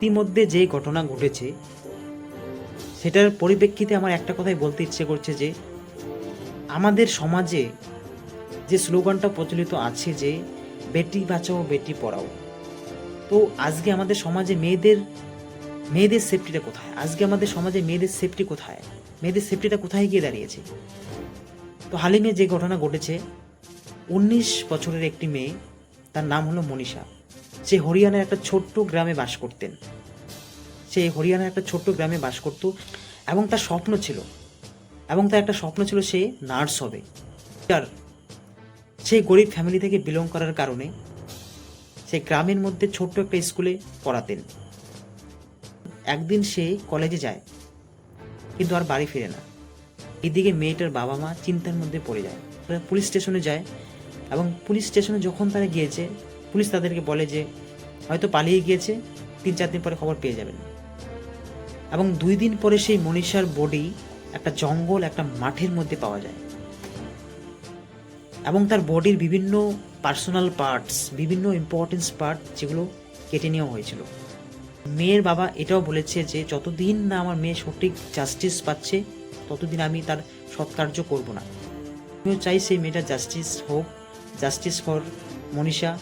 ইতিমধ্যে যে ঘটনা ঘটেছে, সেটার পরিপ্রেক্ষিতে আমার একটা কথাই বলতে ইচ্ছে করছে যে, আমাদের সমাজে যে স্লোগানটা প্রচলিত আছে যে, বেটি বাঁচাও, বেটি পড়াও। তো আজকে আমাদের সমাজে মেয়েদের মেয়েদের সেফটিটা কোথায়? আজকে আমাদের সমাজে মেয়েদের সেফটি কোথায়? মেয়েদের সেফটিটা কোথায় গিয়ে দাঁড়িয়েছে? তো হালিমে যে ঘটনা ঘটেছে, উনিশ বছরের একটি মেয়ে, তার নাম হলো মনীষা। সে হরিয়ানার একটা ছোট্ট গ্রামে বাস করতেন। সে হরিয়ানার একটা ছোট্ট গ্রামে বাস করত এবং তার স্বপ্ন ছিল, এবং তার একটা স্বপ্ন ছিল সে নার্স হবে। আর সেই গরিব ফ্যামিলি থেকে বিলং করার কারণে সে গ্রামের মধ্যে ছোট্ট একটা স্কুলে পড়াতেন। একদিন সে কলেজে যায়, কিন্তু আর বাড়ি ফিরে না। এদিকে মেয়েটার বাবা মা চিন্তার মধ্যে পড়ে যায়। পুলিশ স্টেশনে যায় এবং পুলিশ স্টেশনে যখন তারা গিয়েছে পুলিশ তাদেরকে বলে যে হয়তো পালিয়ে গিয়েছে, তিন চার দিন পরে খবর পেয়ে যাবেন। এবং দুই দিন পরে সেই মনীষার বডি একটা জঙ্গল, একটা মাঠের মধ্যে পাওয়া যায়। এবং তার বডির বিভিন্ন পার্সোনাল পার্টস, বিভিন্ন ইম্পর্টেন্স পার্ট যেগুলো কেটে নেওয়া হয়েছিল। মেয়ের বাবা এটাও বলেছে যে, যতদিন না আমার মেয়ে সঠিক জাস্টিস পাচ্ছে, ততদিন আমি তার সৎকার্য করব না। আমিও চাই সেই মেয়েটা জাস্টিস হোক জাস্টিস ফর মনীষা